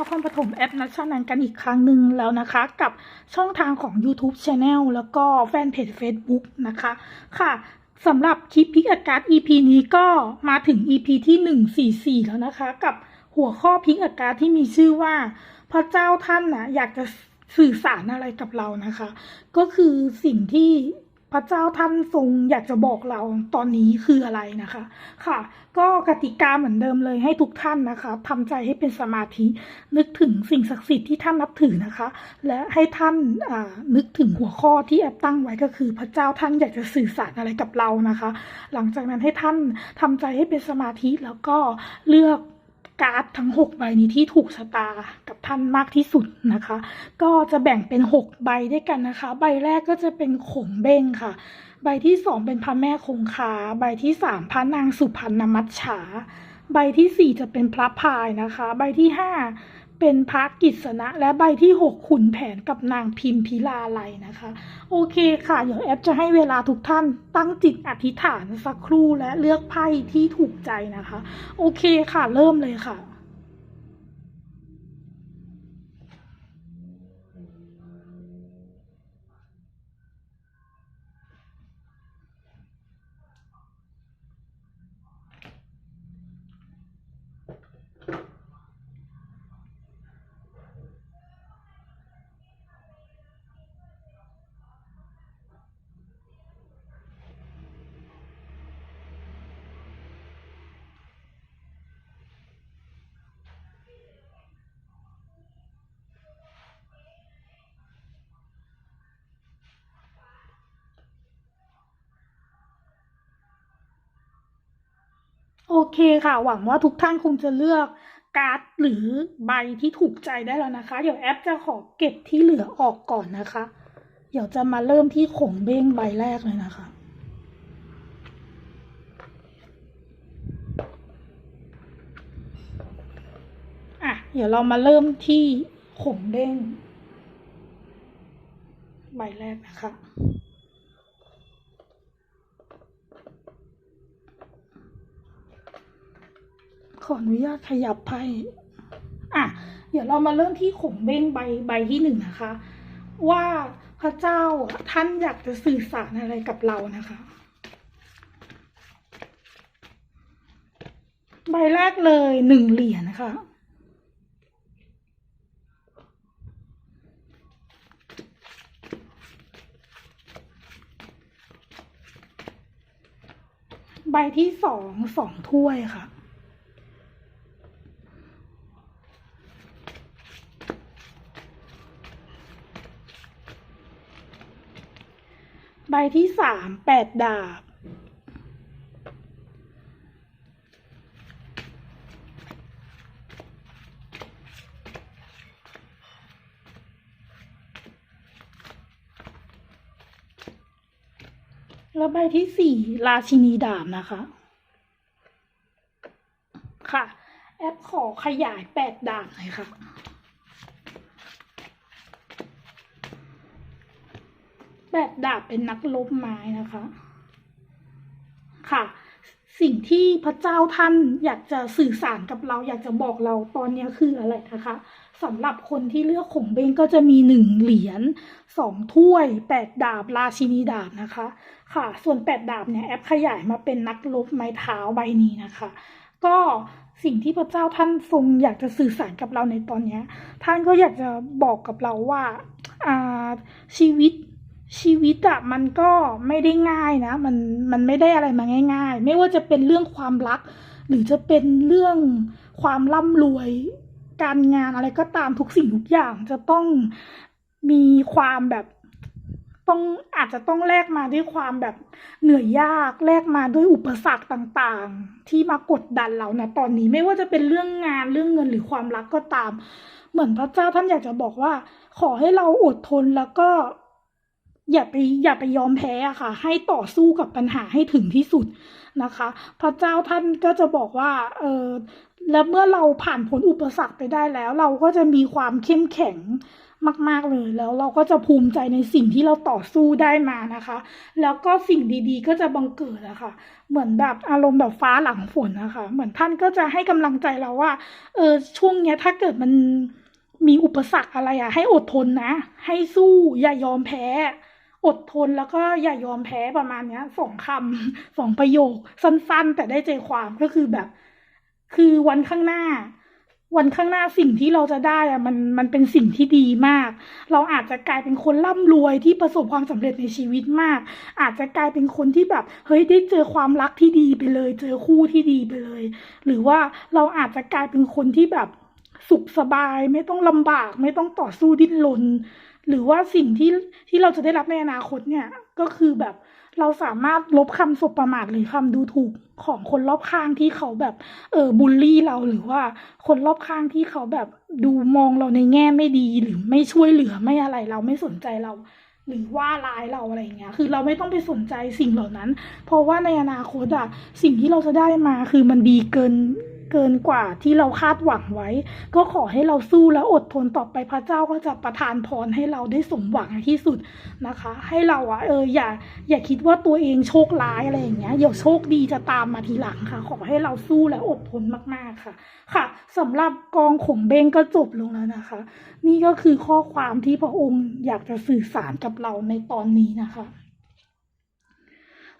นครปฐมแอปนัชนันกันอีกครั้งหนึ่งแล้วนะคะ กับช่องทางของ YouTube Channel แล้วก็แฟนเพจ Facebook นะคะ ค่ะสำหรับคลิปพิกอากาศ EP นี้ก็มาถึง EP ที่ 144 แล้วนะคะ กับหัวข้อพิกอากาศที่มีชื่อว่า พระเจ้าท่านนะอยากจะสื่อสารอะไรกับเรานะคะ ก็คือสิ่งที่ พระเจ้าท่านทรงอยากจะบอกเราตอนนี้คืออะไรนะคะ ค่ะ ก็กติกาเหมือนเดิมเลยให้ทุกท่านนะคะทำใจให้เป็นสมาธิ นึกถึงสิ่งศักดิ์สิทธิ์ที่ท่านนับถือนะคะ และให้ท่านนึกถึงหัวข้อที่แอปตั้งไว้ก็คือ พระเจ้าท่านอยากจะสื่อสารอะไรกับเรานะคะ หลังจากนั้นให้ท่านทำใจให้เป็นสมาธิแล้วก็เลือก การ์ดทั้ง 6 ใบนี้ที่ถูกชะตากับท่านมากที่สุดนะคะ ก็จะแบ่งเป็น 6 ใบด้วยกันนะคะ ใบแรกก็จะเป็นขงเบ้งค่ะ ใบที่ 2 เป็นพระแม่คงคา ใบที่ 3พระนางสุพรรณมัจฉา ใบที่ 4 จะเป็นพระพายนะคะ ใบที่ 5 เป็นพระกิษณะ และใบที่ 6 ขุนแผนกับนางพิมพิลาไลนะคะ โอเคค่ะ เดี๋ยวแอปจะให้เวลาทุกท่านตั้งจิตอธิษฐานสักครู่และเลือกไพ่ที่ถูกใจนะคะ โอเคค่ะเริ่มเลยค่ะ โอเคค่ะ หวังว่าทุกท่านคงจะเลือกการ์ดหรือใบที่ถูกใจได้แล้วนะคะ เดี๋ยวแอปจะขอเก็บที่เหลือออกก่อนนะคะ เดี๋ยวจะมาเริ่มที่ขงเบ้งใบแรกเลยนะคะ อะ เดี๋ยวเรามาเริ่มที่ขงเบ้งใบแรกนะคะ ออนุญาตขยับไพ่อะ เดี๋ยวเรามาเริ่มที่ขงเบ้งใบใบที่หนึ่งนะคะ ว่าพระเจ้าท่านอยากจะสื่อสารอะไรกับเรานะคะ ใบแรกเลยหนึ่งเหรียญนะคะใบที่สองสองถ้วยค่ะ ใบที่สามแปดดาบ แล้วใบที่สี่ราชินีดาบนะคะ ค่ะ แอปขอขยายแปดดาบหน่อยค่ะ แปดดาบเป็นนักลบไม้นะคะ ค่ะ สิ่งที่พระเจ้าท่านอยากจะสื่อสารกับเรา อยากจะบอกเราตอนนี้คืออะไรนะคะสำหรับคนที่เลือกขงเบงก็จะมีหนึ่งเหรียญสองถ้วยแปดดาบราชินีดาบนะคะ ค่ะ ส่วนแปดดาบเนี่ยแอปขยายมาเป็นนักลบไม้เท้าใบนี้นะคะ ก็สิ่งที่พระเจ้าท่านทรงอยากจะสื่อสารกับเราในตอนนี้ท่านก็อยากจะบอกกับเราว่าชีวิต ชีวิตอะมันก็ไม่ได้ง่ายนะ มันมันไม่ได้อะไรมาง่าย ๆ ไม่ว่าจะเป็นเรื่องความรัก หรือจะเป็นเรื่องความร่ำรวย การงานอะไรก็ตามทุกสิ่งทุกอย่างจะต้องมีความแบบต้องอาจจะต้องแลกมาด้วยความแบบเหนื่อยยากแลกมาด้วยอุปสรรคต่างๆ ที่มากดดันเรานะตอนนี้ไม่ว่าจะเป็นเรื่องงานเรื่องเงินหรือความรักก็ตาม เหมือนพระเจ้าท่านอยากจะบอกว่า ขอให้เราอดทนแล้วก็ อย่าไปอย่าไปยอมแพ้อะค่ะ ให้ต่อสู้กับปัญหาให้ถึงที่สุดนะคะ พระเจ้าท่านก็จะบอกว่าเออแล้วเมื่อเราผ่านพ้นอุปสรรคไปได้แล้ว เราก็จะมีความเข้มแข็งมาก ๆ เลยแล้วเราก็จะภูมิใจในสิ่งที่เราต่อสู้ได้มานะคะ แล้วก็สิ่งดีๆ ก็จะบังเกิดอะค่ะเหมือนแบบอารมณ์แบบฟ้าหลังฝนนะคะเหมือนท่านก็จะให้กำลังใจเราว่าเออช่วงเนี้ยถ้าเกิดมันมีอุปสรรคอะไรอะให้อดทนนะ ให้สู้อย่ายอมแพ้ อดทนแล้วก็อย่ายอมแพ้ประมาณเนี้ยสองคำสองประโยค สั้นๆ แต่ได้ใจความก็คือแบบ คือวันข้างหน้า วันข้างหน้าสิ่งที่เราจะได้อะมันมันเป็นสิ่งที่ดีมาก เราอาจจะกลายเป็นคนร่ำรวยที่ประสบความสำเร็จในชีวิตมาก อาจจะกลายเป็นคนที่แบบ เฮ้ยได้เจอความรักที่ดีไปเลย เจอคู่ที่ดีไปเลย หรือว่าเราอาจจะกลายเป็นคนที่แบบสุขสบายไม่ต้องลำบากไม่ต้องต่อสู้ดิ้นรน หรือว่าสิ่งที่ที่เราจะได้รับในอนาคตเนี่ย ก็คือแบบเราสามารถลบคำสบประมาทหรือคำดูถูกของคนรอบข้างที่เขาแบบเออบูลลี่เราหรือว่าคนรอบข้างที่เขาแบบดูมองเราในแง่ไม่ดีหรือไม่ช่วยเหลือไม่อะไรเราไม่สนใจเรา หรือว่าร้ายเราอะไรเงี้ย คือเราไม่ต้องไปสนใจสิ่งเหล่านั้น เพราะว่าในอนาคตอะสิ่งที่เราจะได้มาคือมันดีเกิน เกินกว่าที่เราคาดหวังไว้ ก็ขอให้เราสู้และอดทนต่อไปพระเจ้าก็จะประทานพรให้เราได้สมหวังในที่สุดนะคะ ให้เราอะเอออย่าอย่าคิดว่าตัวเองโชคร้ายอะไรอย่างเงี้ยเดี๋ยวโชคดีจะตามมาทีหลังค่ะ ขอให้เราสู้และอดทนมากๆค่ะ ค่ะสำหรับกองขงเบงก็จบลงแล้วนะคะ นี่ก็คือข้อความที่พระองค์อยากจะสื่อสารกับเราในตอนนี้นะคะ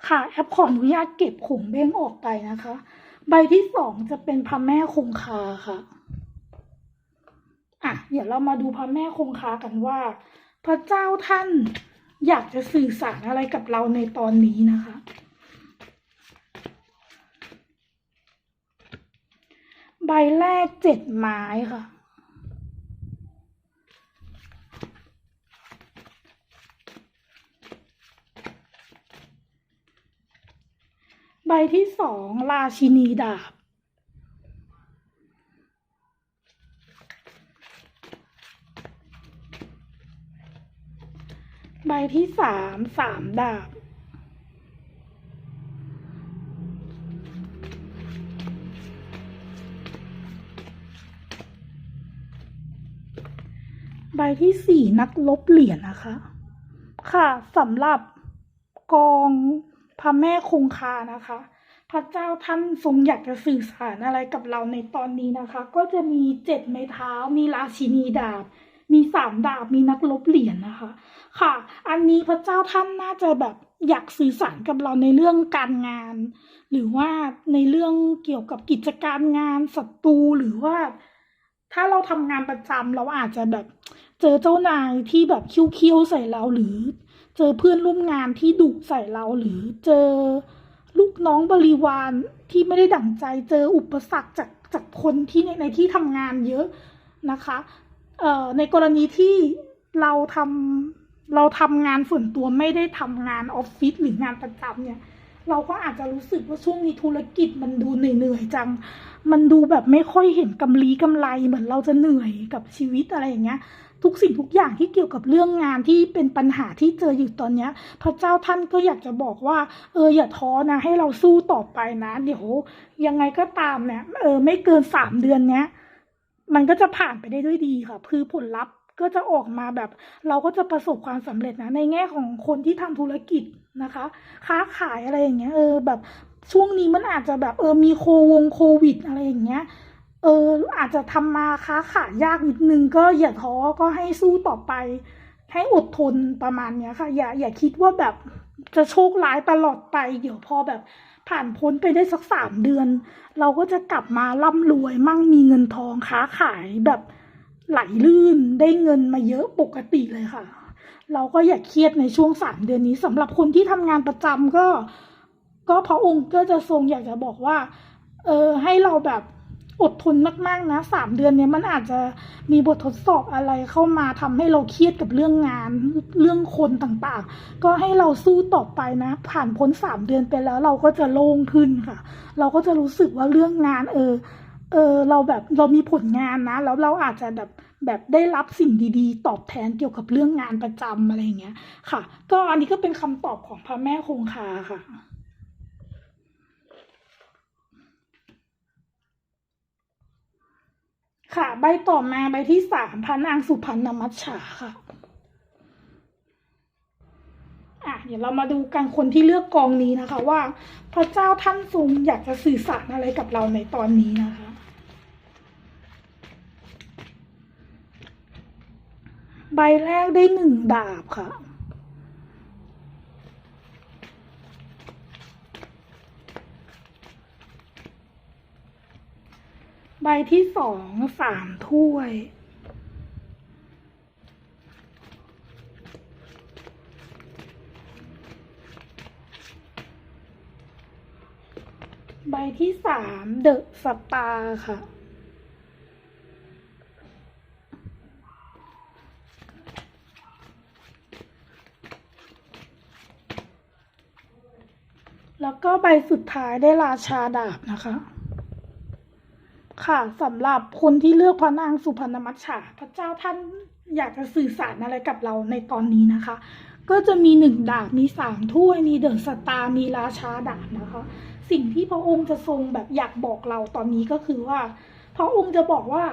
ค่ะแอปขออนุญาตเก็บขงเบ้งออกไปนะคะ ใบที่สองจะเป็นพระแม่คงคาค่ะ อะ เดี๋ยวเรามาดูพระแม่คงคากันว่า พระเจ้าท่านอยากจะสื่อสารอะไรกับเราในตอนนี้นะคะ ใบแรกเจ็ดไม้ค่ะ ใบที่สองราชินีดาบ ใบที่สามสามดาบ ใบที่สี่นักลบเหรียญนะคะ ค่ะสำหรับกอง พระแม่คงคานะคะ พระเจ้าท่านทรงอยากจะสื่อสารอะไรกับเราในตอนนี้นะคะ ก็จะมีเจ็ดไม้เท้า มีราชินีดาบ มีสามดาบ มีนักลบเหรียญนะคะ ค่ะ อันนี้พระเจ้าท่านน่าจะแบบอยากสื่อสารกับเราในเรื่องการงาน หรือว่าในเรื่องเกี่ยวกับกิจการงานศัตรูหรือว่า ถ้าเราทำงานประจำเราอาจจะแบบเจอเจ้านายที่แบบคิ้วๆใส่เราหรือ เจอเพื่อนร่วมงานที่ดุใส่เราหรือเจอลูกน้องบริวารที่ไม่ได้ดั่งใจเจออุปสรรคจากจากคนที่ในในที่ทำงานเยอะนะคะเอ่อในกรณีที่เราทำเราทำงานส่วนตัวไม่ได้ทำงานออฟฟิศหรืองานประจำเนี่ย เราก็อาจจะรู้สึกว่าช่วงนี้ธุรกิจมันดูเหนื่อยๆจัง มันดูแบบไม่ค่อยเห็นกำลีกำไรเหมือนเราจะเหนื่อยกับชีวิตอะไรอย่างเงี้ย ทุกสิ่งทุกอย่างที่เกี่ยวกับเรื่องงานที่เป็นปัญหาที่เจออยู่ตอนเนี้ย พระเจ้าท่านก็อยากจะบอกว่า เอออย่าท้อนะ ให้เราสู้ต่อไปนะเดี๋ยวยังไงก็ตามเนี่ยเออไม่เกินสามเดือนเนี้ยมันก็จะผ่านไปได้ด้วยดีค่ะคือผลลัพธ์ก็จะออกมาแบบเราก็จะประสบความสำเร็จนะ ในแง่ของคนที่ทำธุรกิจนะคะ ค้าขายอะไรอย่างเงี้ยเออแบบช่วงนี้มันอาจจะแบบเออมีโควงโควิดอะไรอย่างเงี้ย เอออาจจะทำมาค้าขายยากนิดนึงก็อย่าท้อก็ให้สู้ต่อไป ให้อดทนประมาณเนี้ยค่ะ อย่าอย่าคิดว่าแบบจะโชคร้ายตลอดไป เดี๋ยวพอแบบผ่านพ้นไปได้สักสามเดือน เราก็จะกลับมาร่ำรวยมั่งมีเงินทองค้าขายแบบไหลลื่นได้เงินมาเยอะปกติเลยค่ะ เราก็อย่าเครียดในช่วงสามเดือนนี้สำหรับคนที่ทำงานประจำก็ ก็พระองค์ก็จะทรงอยากจะบอกว่า เออให้เราแบบ อดทนมากๆนะสามเดือนเนี้ยมันอาจจะมีบททดสอบอะไรเข้ามาทำให้เราเครียดกับเรื่องงานเรื่องคนต่างๆ ก็ให้เราสู้ต่อไปนะ ผ่านพ้นสามเดือนไปแล้วเราก็จะโล่งขึ้นค่ะ เราก็จะรู้สึกว่าเรื่องงาน เออ เออ เราแบบเรามีผลงานนะ แล้วเราอาจจะแบบแบบได้รับสิ่งดีๆ ตอบแทนเกี่ยวกับเรื่องงานประจำอะไรอย่างเงี้ยค่ะ ก็อันนี้ก็เป็นคำตอบของพระแม่คงคาค่ะ ค่ะ ใบต่อมาใบที่สามพระนางสุพรรณมัจฉาค่ะอะเดี๋ยวเรามาดูกันคนที่เลือกกองนี้นะคะ ว่า พระเจ้าท่านทรงอยากจะสื่อสารอะไรกับเราในตอนนี้นะคะใบแรกได้หนึ่งดาบค่ะ ใบที่สองสามถ้วย ใบที่สามเดอะสตาร์ค่ะ แล้วก็ใบสุดท้ายได้ราชาดาบนะคะ ค่ะสำหรับคนที่เลือกพระนางสุพรรณมัจฉาพระเจ้าท่านอยากจะสื่อสารอะไรกับเราในตอนนี้นะคะ ก็จะมีหนึ่งดาบมีสามถ้วยมีเดอะสตาร์มีราชาดาบนะคะ สิ่งที่พระองค์จะทรงแบบอยากบอกเราตอนนี้ก็คือว่า พระองค์จะบอกว่า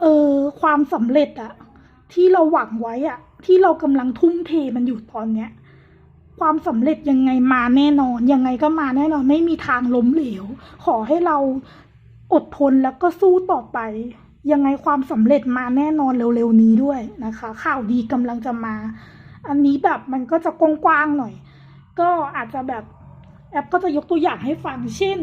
เออความสำเร็จอะที่เราหวังไว้อะที่เรากำลังทุ่มเทมันอยู่ตอนเนี้ยความสำเร็จยังไงมาแน่นอน ยังไงก็มาแน่นอนไม่มีทางล้มเหลว ขอให้เรา อดทนแล้วก็สู้ต่อไป ยังไงความสำเร็จมาแน่นอนเร็วๆนี้ด้วยนะคะ ข่าวดีกำลังจะมา อันนี้แบบมันก็จะกว้างๆหน่อย ก็อาจจะแบบแอปก็จะยกตัวอย่างให้ฟัง เช่น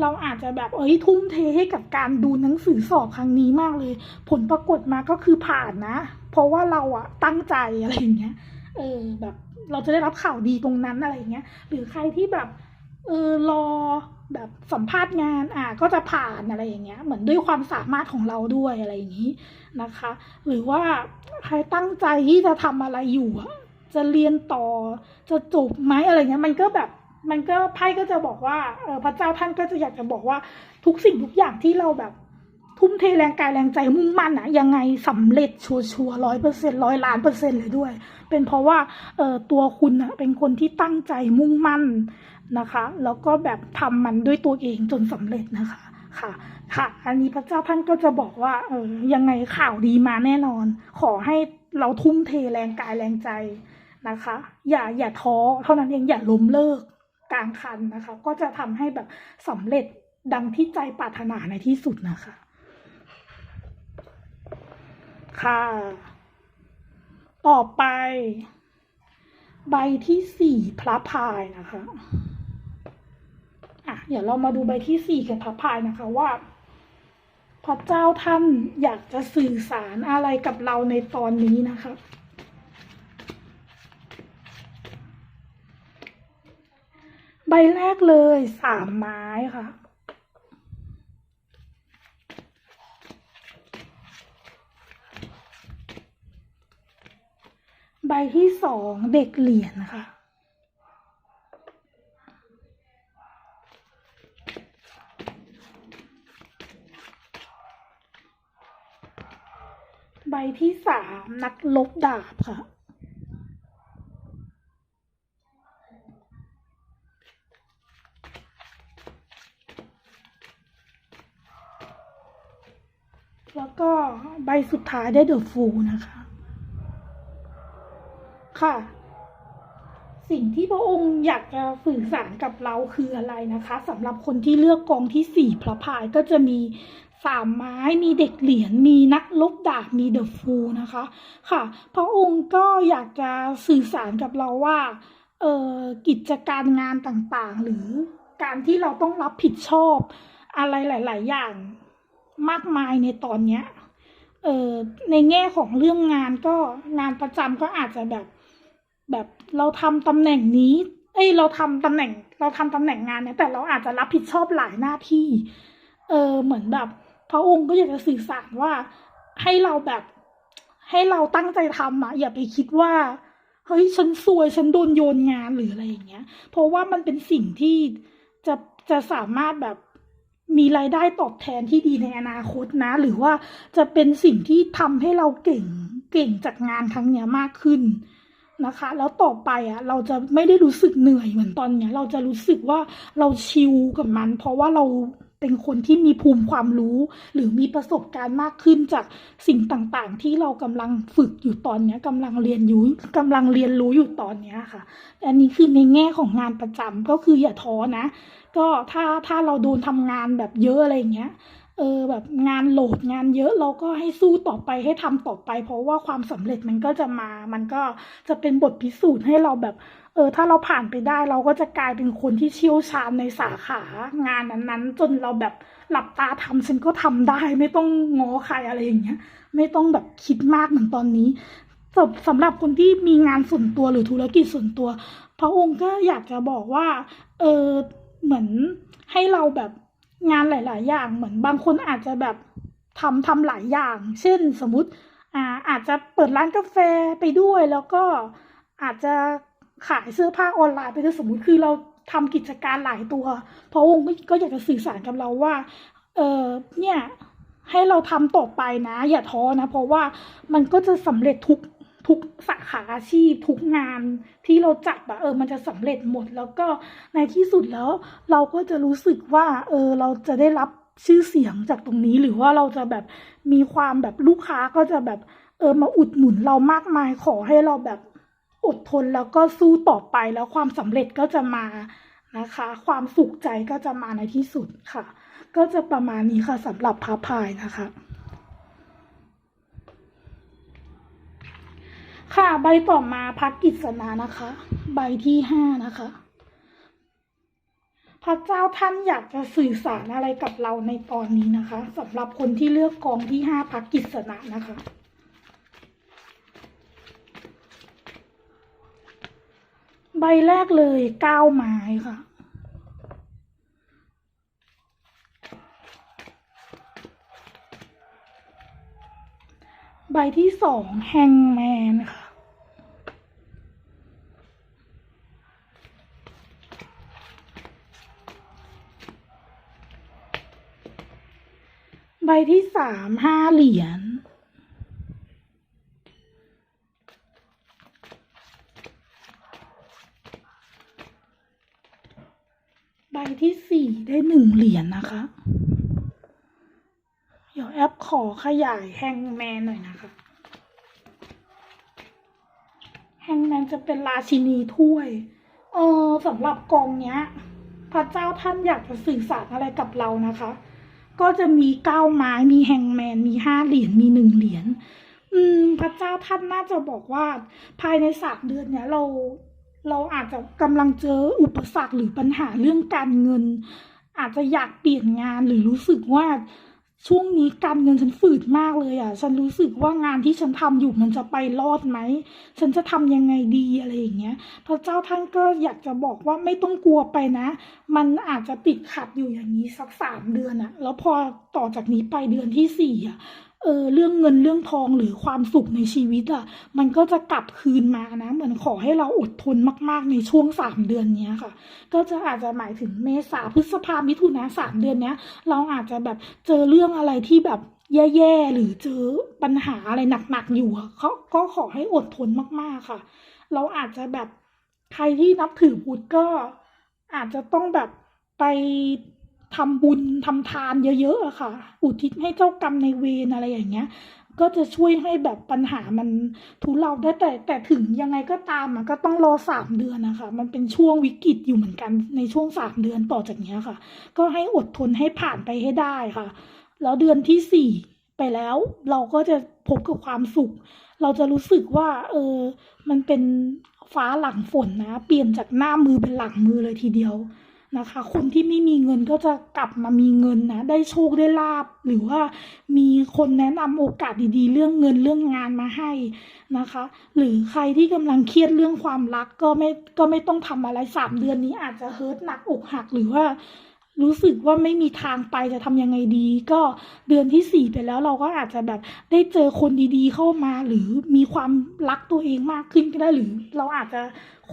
เราอาจจะแบบเอ้ยทุ่มเทให้กับการดูหนังสือสอบครั้งนี้มากเลย ผลปรากฏมาก็คือผ่านนะ เพราะว่าเราอะตั้งใจอะไรอย่างเงี้ย เออแบบเราจะได้รับข่าวดีตรงนั้นอะไรอย่างเงี้ย หรือใครที่แบบเออรอ แบบสัมภาษณ์งานอะก็จะผ่านอะไรอย่างเงี้ย เหมือนด้วยความสามารถของเราด้วยอะไรอย่างนี้นะคะ หรือว่าใครตั้งใจที่จะทำอะไรอยู่จะเรียนต่อจะจบไหมอะไรเงี้ย มันก็แบบมันก็ไพ่ก็จะบอกว่าเออพระเจ้าท่านก็จะอยากจะบอกว่าทุกสิ่งทุกอย่างที่เราแบบ ทุ่มเทแรงกายแรงใจมุ่งมั่นอะยังไงสำเร็จชัวร์ร้อยเปอร์เซ็นร้อยล้านเปอร์เซ็นเลยด้วย เป็นเพราะว่าเออตัวคุณอะเป็นคนที่ตั้งใจมุ่งมั่น นะคะ แล้วก็แบบทำมันด้วยตัวเองจนสำเร็จนะคะค่ะค่ะ อันนี้พระเจ้าท่านก็จะบอกว่าเออยังไงข่าวดีมาแน่นอน ขอให้เราทุ่มเทแรงกายแรงใจนะคะ อย่าอย่าท้อเท่านั้นเองอย่าล้มเลิกกลางคันนะคะ ก็จะทำให้แบบสำเร็จดังที่ใจปรารถนาในที่สุดนะคะ ค่ะ ต่อไป ใบที่สี่พระพายนะคะ เดี๋ยวเรามาดูใบที่สี่กับพระพายนะคะว่าพระเจ้าท่านอยากจะสื่อสารอะไรกับเราในตอนนี้นะคะใบแรกเลยสามไม้ค่ะ ใบที่สองเด็กเหรียญนะคะ ใบ ที่สามนักลบดาบค่ะ แล้วก็ใบสุดท้ายได้เดอะฟูนะคะ ค่ะ สิ่งที่พระองค์อยากจะสื่อสารกับเราคืออะไรนะคะสำหรับคนที่เลือกกองที่สี่พระพายก็จะมี สามไม้มีเด็กเหรียญมีนักลบดาบมีเดอะฟูนะคะ ค่ะ พระองค์ก็อยากจะสื่อสารกับเราว่าเอ่อกิจการงานต่างๆ หรือการที่เราต้องรับผิดชอบอะไรหลาย ๆ อย่างมากมายในตอนเนี้ยเอ่อในแง่ของเรื่องงานก็งานประจำก็อาจจะแบบแบบเราทำตำแหน่งนี้ เอ้ยเราทำตำแหน่ง เราทำตำแหน่งงานเนี่ยแต่เราอาจจะรับผิดชอบหลายหน้าที่ เออเหมือนแบบ พระองค์ก็อยากจะสื่อสารว่า ให้เราแบบให้เราตั้งใจทำอะอย่าไปคิดว่าเฮ้ยฉันซวยฉันโดนโยนงานหรืออะไรอย่างเงี้ย เพราะว่ามันเป็นสิ่งที่จะจะสามารถแบบมีรายได้ตอบแทนที่ดีในอนาคตนะ หรือว่าจะเป็นสิ่งที่ทำให้เราเก่งเก่งจากงานครั้งเนี้ยมากขึ้นนะคะ แล้วต่อไปอะ เราจะไม่ได้รู้สึกเหนื่อยเหมือนตอนเนี้ย เราจะรู้สึกว่าเราชิลกับมัน เพราะว่าเรา เป็นคนที่มีภูมิความรู้ หรือมีประสบการณ์มากขึ้นจากสิ่งต่างๆ ที่เรากำลังฝึกอยู่ตอนนี้ยกำลังเรียนรู้กำลังเรียนรู้อยู่ตอนนี้ค่ะ อันนี้คือในแง่ของงานประจำก็คืออย่าท้อนะ ก็ถ้าถ้าเราโดนทำงานแบบเยอะอะไรอย่างเงี้ยเออแบบงานโหลดงานเยอะเราก็ให้สู้ต่อไปให้ทำต่อไป เพราะว่าความสำเร็จมันก็จะมา มันก็จะเป็นบทพิสูจน์ให้เราแบบ เออถ้าเราผ่านไปได้เราก็จะกลายเป็นคนที่เชี่ยวชาญในสาขางานนั้นๆ จนเราแบบหลับตาทำฉันก็ทำได้ ไม่ต้องงอใครอะไรอย่างเงี้ย ไม่ต้องแบบคิดมากเหมือนตอนนี้สำสำหรับคนที่มีงานส่วนตัวหรือธุรกิจส่วนตัว พระองค์ก็อยากจะบอกว่า เออเหมือนให้เราแบบงานหลาย ๆ อย่างเหมือนบางคนอาจจะแบบทำทำหลายอย่าง เช่นสมมติอ่าอาจจะเปิดร้านกาแฟไปด้วยแล้วก็อาจจะ ขายเสื้อผ้าออนไลน์ไปด้วยสมมุติคือเราทำกิจการหลายตัวพระองค์ก็อยากจะสื่อสารกับเราว่า เออเนี่ยให้เราทำต่อไปนะ อย่าท้อนะ เพราะว่ามันก็จะสำเร็จทุกทุกสาขาอาชีพ ทุกงานที่เราจับอะเออ มันจะสำเร็จหมด แล้วก็ในที่สุดแล้ว เราก็จะรู้สึกว่า เออ เราจะได้รับชื่อเสียงจากตรงนี้ หรือว่าเราจะแบบมีความแบบลูกค้าก็จะแบบ เออมาอุดหนุนเรามากมายขอให้เราแบบ อดทนแล้วก็สู้ต่อไปแล้วความสำเร็จก็จะมานะคะ ความสุขใจก็จะมาในที่สุดค่ะ ก็จะประมาณนี้ค่ะสำหรับพระพายนะคะค่ะใบต่อมาพักกิจนานะคะ ใบที่ห้านะคะ พระเจ้าท่านอยากจะสื่อสารอะไรกับเราในตอนนี้นะคะสำหรับคนที่เลือกกองที่ห้าพักกิจนานะคะ ใบแรกเลยเก้าไม้ค่ะ ใบที่สองแฮงแมนค่ะ ใบที่สามห้าเหรียญ ใบที่สี่ ได้หนึ่งเหรียญนะคะ เดี๋ยวแอปขอขยายแฮงแมนหน่อยนะคะแฮงแมนจะเป็นราชินีถ้วย เออสำหรับกองเนี้ย พระเจ้าท่านอยากจะสื่อสารอะไรกับเรานะคะ ก็จะมีเก้าไม้มีแฮงแมน มีห้าเหรียญมีหนึ่งเหรียญอืม พระเจ้าท่านน่าจะบอกว่าภายในสามเดือนเนี้ยเรา เราอาจจะกำลังเจออุปสรรคหรือปัญหาเรื่องการเงิน อาจจะอยากเปลี่ยนงานหรือรู้สึกว่าช่วงนี้การเงินฉันฝืดมากเลยอะ ฉันรู้สึกว่างานที่ฉันทำอยู่มันจะไปรอดไหม ฉันจะทำยังไงดีอะไรอย่างเงี้ย พระเจ้าท่านก็อยากจะบอกว่าไม่ต้องกลัวไปนะ มันอาจจะติดขัดอยู่อย่างนี้สักสามเดือนอะแล้วพอต่อจากนี้ไปเดือนที่สี่อะ เออเรื่องเงินเรื่องทองหรือความสุขในชีวิตอะมันก็จะกลับคืนมานะ เหมือนขอให้เราอดทนมากๆในช่วงสามเดือนเนี้ยค่ะ ก็จะอาจจะหมายถึงเมษาพฤษภามิถุนาสามเดือนเนี้ย เราอาจจะแบบเจอเรื่องอะไรที่แบบแย่ๆหรือเจอปัญหาอะไรหนักๆอยู่เขาก็ขอให้อดทนมากๆค่ะ เราอาจจะแบบใครที่นับถือพุทธก็อาจจะต้องแบบไป ทำบุญทำทานเยอะๆอะค่ะ อุทิศให้เจ้ากรรมในายเวรอะไรอย่างเงี้ย ก็จะช่วยให้แบบปัญหามันทุเลาได้แต่แต่ถึงยังไงก็ตามอะก็ต้องรอสามเดือนนะคะ มันเป็นช่วงวิกฤตอยู่เหมือนกันในช่วงสามเดือนต่อจากเนี้ยค่ะ ก็ให้อดทนให้ผ่านไปให้ได้ค่ะ แล้วเดือนที่สี่ไปแล้วเราก็จะพบกับความสุข เราจะรู้สึกว่า เออ มันเป็นฟ้าหลังฝนนะ เปลี่ยนจากหน้ามือเป็นหลังมือเลยทีเดียว นะคะ คนที่ไม่มีเงินก็จะกลับมามีเงินนะได้โชคได้ลาบ หรือว่ามีคนแนะนำโอกาสดีๆ เรื่องเงินเรื่องงานมาให้นะคะ หรือใครที่กำลังเครียดเรื่องความรักก็ไม่ก็ไม่ต้องทำอะไรสามเดือนนี้อาจจะเฮิร์ตหนักอกหักหรือว่ารู้สึกว่าไม่มีทางไปจะทำยังไงดี ก็เดือนที่สี่ไปแล้วเราก็อาจจะแบบได้เจอคนดีๆเข้ามา หรือมีความรักตัวเองมากขึ้นก็ได้หรือเราอาจจะ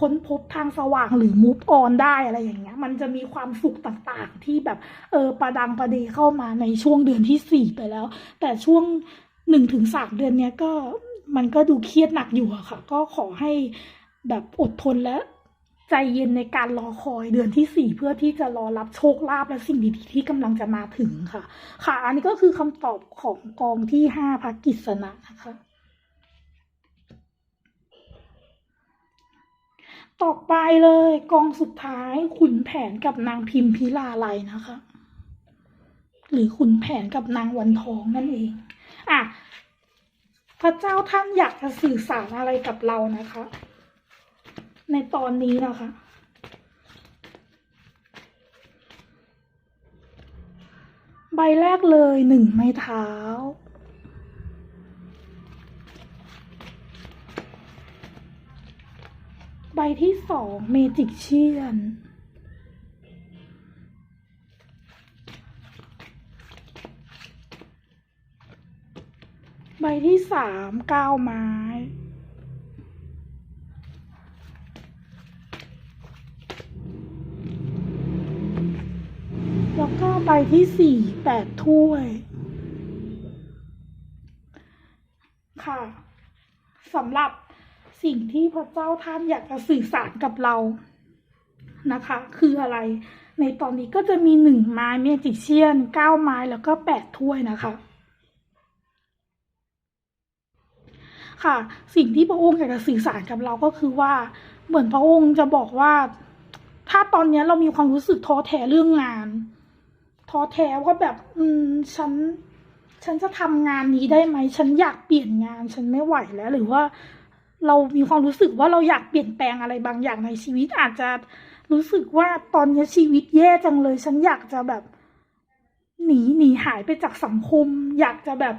ค้นพบทางสว่างหรือมูฟออนได้อะไรอย่างเงี้ย มันจะมีความสุขต่างๆ ที่แบบเออประดังประเดเข้ามาในช่วงเดือนที่สี่ไปแล้ว แต่ช่วงหนึ่งถึงสามเดือนเนี้ยก็มันก็ดูเครียดหนักอยู่อะค่ะ ก็ขอให้แบบอดทนและใจเย็นในการรอคอยเดือนที่สี่เพื่อที่จะรอรับโชคลาภและสิ่งดีๆที่กำลังจะมาถึงค่ะ ค่ะ อันนี้ก็คือคำตอบของกองที่ห้าพระกิษณะนะคะ ต่อไปเลยกองสุดท้ายขุนแผนกับนางพิมพิลาไลยนะคะ หรือขุนแผนกับนางวันทองนั่นเอง อะ พระเจ้าท่านอยากจะสื่อสารอะไรกับเรานะคะ ในตอนนี้นะคะใบแรกเลยหนึ่งไม้เท้า ใบที่สองเมจิกเชียนใบที่สามก้าวไม้ แล้วก็ใบที่สี่แปดถ้วย ค่ะสำหรับ สิ่งที่พระเจ้าท่านอยากจะสื่อสารกับเรานะคะ คืออะไร ในตอนนี้ก็จะมีหนึ่งไม้เมจิเชียนเก้าไม้แล้วก็แปดถ้วยนะคะ ค่ะ สิ่งที่พระองค์อยากจะสื่อสารกับเราก็คือว่า เหมือนพระองค์จะบอกว่า ถ้าตอนนี้เรามีความรู้สึกท้อแท้เรื่องงานท้อแท้ว่าแบบ อืม ฉัน ฉันจะทำงานนี้ได้ไหม ฉันอยากเปลี่ยนงาน ฉันไม่ไหวแล้ว หรือว่า เรามีความรู้สึกว่าเราอยากเปลี่ยนแปลงอะไรบางอย่างในชีวิตอาจจะรู้สึกว่าตอนนี้ชีวิตแย่จังเลย ฉันอยากจะแบบ หนีหนีหายไปจากสังคม อยากจะแบบ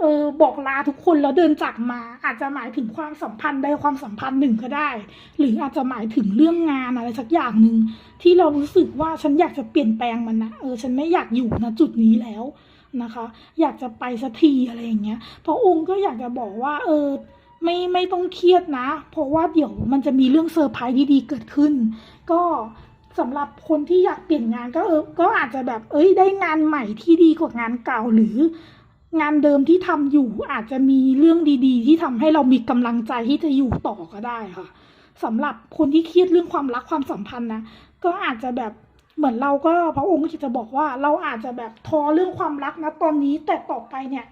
เออบอกลาทุกคนแล้วเดินจากมา อาจจะหมายถึงความสัมพันธ์ใดความสัมพันธ์หนึ่งก็ได้ หรืออาจจะหมายถึงเรื่องงานอะไรสักอย่างหนึ่งที่เรารู้สึกว่าฉันอยากจะเปลี่ยนแปลงมันนะเออ ฉันไม่อยากอยู่ณจุดนี้แล้วนะคะ อยากจะไปสักทีอะไรอย่างเงี้ยพระองค์ก็อยากจะบอกว่า เออ ไม่ไม่ต้องเครียดนะ เพราะว่าเดี๋ยวมันจะมีเรื่องเซอร์ไพรส์ดีๆเกิดขึ้น ก็สำหรับคนที่อยากเปลี่ยนงานก็เออก็อาจจะแบบเอ้ยได้งานใหม่ที่ดีกว่างานเก่าหรืองานเดิมที่ทำอยู่อาจจะมีเรื่องดีๆ ที่ทำให้เรามีกำลังใจที่จะอยู่ต่อก็ได้ค่ะสำหรับคนที่เครียดเรื่องความรักความสัมพันธ์นะก็อาจจะแบบเหมือนเราก็พระองค์ก็จะบอกว่าเราอาจจะแบบท้อเรื่องความรักนะตอนนี้แต่ต่อไปเนี่ย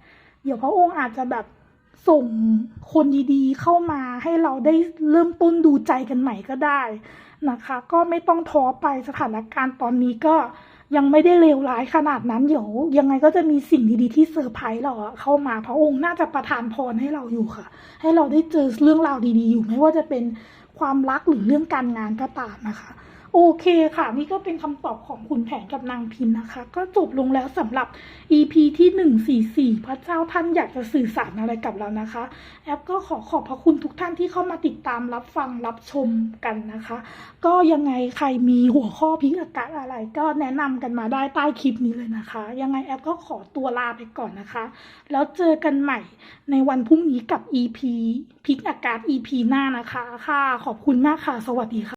เดี๋ยวพระองค์อาจจะแบบ ส่งคนดีๆเข้ามาให้เราได้เริ่มต้นดูใจกันใหม่ก็ได้นะคะ ก็ไม่ต้องท้อไปสถานการณ์ตอนนี้ก็ยังไม่ได้เลวร้ายขนาดนั้นเดี๋ยวยังไงก็จะมีสิ่งดีๆที่เซอร์ไพรส์เราเข้ามาพระองค์น่าจะประทานพรให้เราอยู่ค่ะ ให้เราได้เจอเรื่องราวดีๆอยู่ไม่ว่าจะเป็นความรักหรือเรื่องการงานก็ตามนะคะ โอเคค่ะ นี่ก็เป็นคำตอบของคุณแผนกับนางพินนะคะ ก็จบลงแล้วสำหรับ EP ที่ 144 พระเจ้าท่านอยากจะสื่อสารอะไรกับเรานะคะ แอปก็ขอขอบพระคุณทุกท่านที่เข้ามาติดตามรับฟังรับชมกันนะคะ ก็ยังไงใครมีหัวข้อพิกอากาศอะไร ก็แนะนำกันมาได้ใต้คลิปนี้เลยนะคะ ยังไงแอปก็ขอตัวลาไปก่อนนะคะ แล้วเจอกันใหม่ในวันพรุ่งนี้กับ EP พิกอากาศ EP หน้านะคะ ค่ะ ขอบคุณมากค่ะ สวัสดีค่ะ